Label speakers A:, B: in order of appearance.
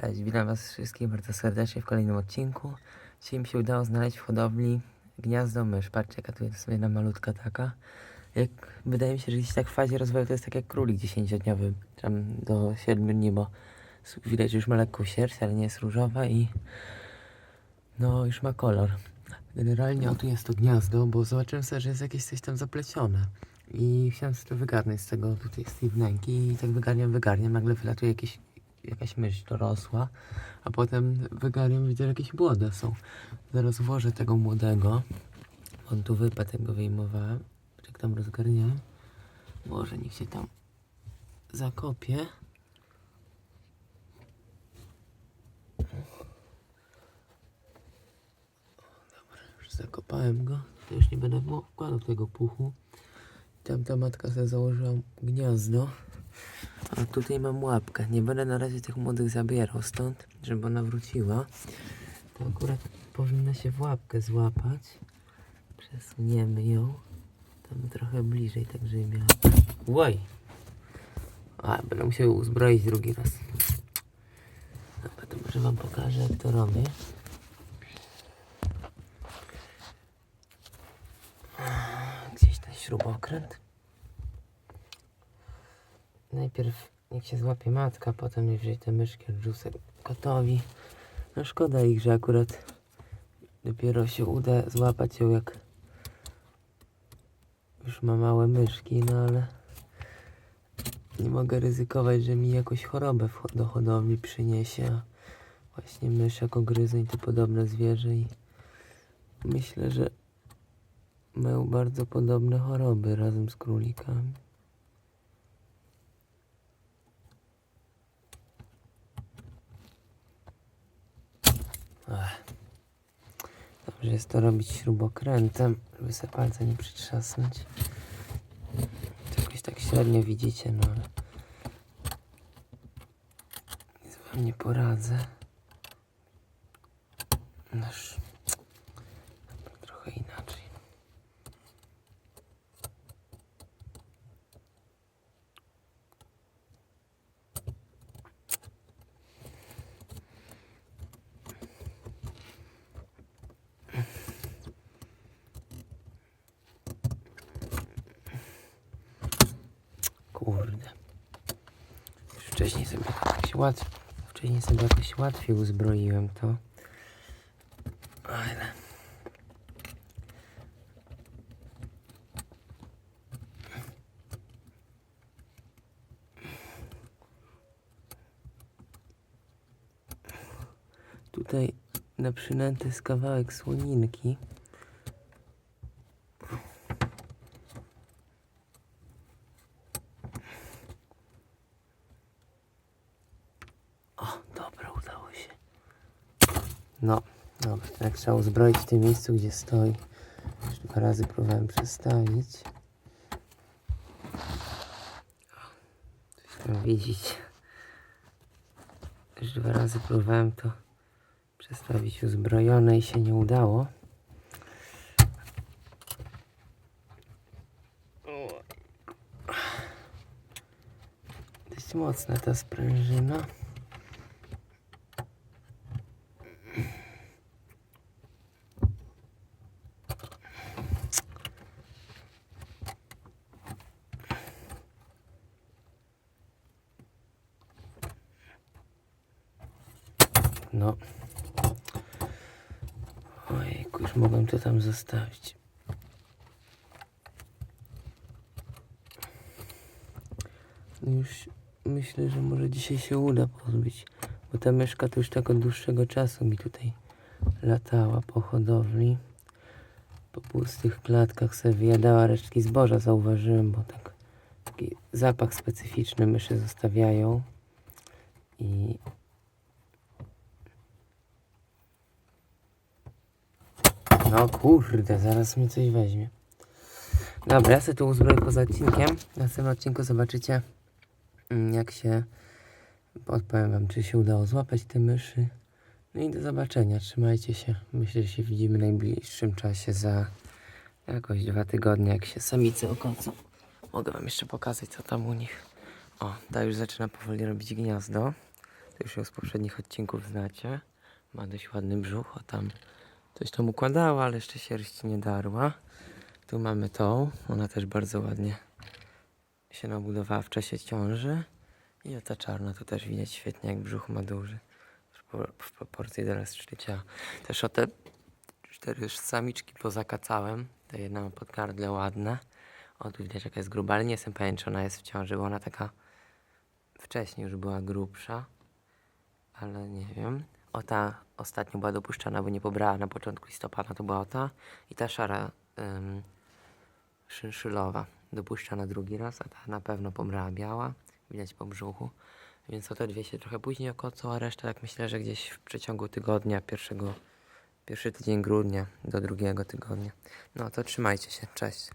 A: Cześć, witam Was wszystkich bardzo serdecznie w kolejnym odcinku. Dzisiaj mi się udało znaleźć w hodowli gniazdo mysz. Patrzcie, jaka tu jest jedna malutka taka. Jak, wydaje mi się, że gdzieś tak w fazie rozwoju to jest tak jak królik 10-dniowy, tam do 7 dni, bo widać, że już ma lekką sierść, ale nie jest różowa i no już ma kolor. Generalnie o tu jest to gniazdo, bo zobaczyłem sobie, że jest jakieś coś tam zaplecione. I chciałem sobie to wygarnąć z tego tutaj z tej wnęki i tak wygarniam, wygarniam, nagle wylatuje jakieś, jakaś mysz dorosła, a potem wygarniam, widzę, że jakieś młode są. Zaraz włożę tego młodego, on tu wypadł, jak go wyjmowałem, jak tam rozgarniałem. Może niech się tam zakopie. Dobra, już zakopałem go, to już nie będę wkładał tego puchu. Tam ta matka sobie założyła gniazdo. A tutaj mam łapkę. Nie będę na razie tych młodych zabierał stąd, żeby ona wróciła. To akurat powinna się w łapkę złapać. Przesuniemy ją. Tam trochę bliżej, tak żeby miała. Łoj! A, będę musiał uzbroić drugi raz. Dobra, to może wam pokażę jak to robię. Gdzieś ten śrubokręt. Najpierw niech się złapie matka, potem niech wziąć te myszki, odrzucę kotowi. No szkoda ich, że akurat dopiero się uda złapać ją jak już ma małe myszki, no ale nie mogę ryzykować, że mi jakąś chorobę do hodowli przyniesie. Właśnie mysz jako gryzoń to podobne zwierzę i myślę, że mają bardzo podobne choroby razem z królikami. Dobrze jest to robić śrubokrętem, żeby sobie palce nie przytrzasnąć. To jakoś tak średnio widzicie, no ale nic wam nie poradzę. Noż trochę inaczej. Kurde. Już wcześniej sobie jakoś łatwiej, wcześniej sobie jakoś łatwiej uzbroiłem to. Ale... Tutaj na przynęty jest kawałek słoninki. Dobra, udało się. No, dobra, tak trzeba uzbroić w tym miejscu, gdzie stoi. Już dwa razy próbowałem przestawić. Tam widzieć. Już dwa razy próbowałem to przestawić uzbrojone i się nie udało. Dość mocna ta sprężyna. No. Ojejku, już mogłem to tam zostawić. No Już myślę, że może dzisiaj się uda pozbyć, bo ta myszka to już tak od dłuższego czasu mi tutaj latała po hodowli. Po pustych klatkach sobie wyjadała resztki zboża, zauważyłem, bo tak taki zapach specyficzny myszy zostawiają. I No kurde, zaraz mi coś weźmie. Dobra, ja sobie tu uzbroję poza odcinkiem. W następnym odcinku zobaczycie, mm, jak się... Odpowiem wam, czy się udało złapać te myszy. No i do zobaczenia. Trzymajcie się. Myślę, że się widzimy w najbliższym czasie za jakoś dwa tygodnie, jak się samice okocą. Mogę wam jeszcze pokazać, co tam u nich. O, ta już zaczyna powoli robić gniazdo. To już ją z poprzednich odcinków znacie. Ma dość ładny brzuch, o tam coś tam układała, ale jeszcze sierść nie darła. Tu mamy tą, ona też bardzo ładnie się nabudowała w czasie ciąży. I o ta czarna, to też widać świetnie, jak brzuch ma duży. W pro- W proporcji do rozszycia. Też o te cztery samiczki pozakacałem. Ta jedna ma podgardle ładne. O, tu widać jaka jest gruba, ale nie jestem pewien, czy ona jest w ciąży, bo ona taka wcześniej już była grubsza. Ale nie wiem. O ta ostatnio była dopuszczana, bo nie pobrała na początku listopada, to była ta. I ta szara ym, szynszylowa dopuszczana drugi raz, a ta na pewno pobrała biała. Widać po brzuchu. Więc o te dwie się trochę później okocą, a reszta tak myślę, że gdzieś w przeciągu tygodnia, pierwszego, pierwszy tydzień grudnia do drugiego tygodnia. No to trzymajcie się, cześć.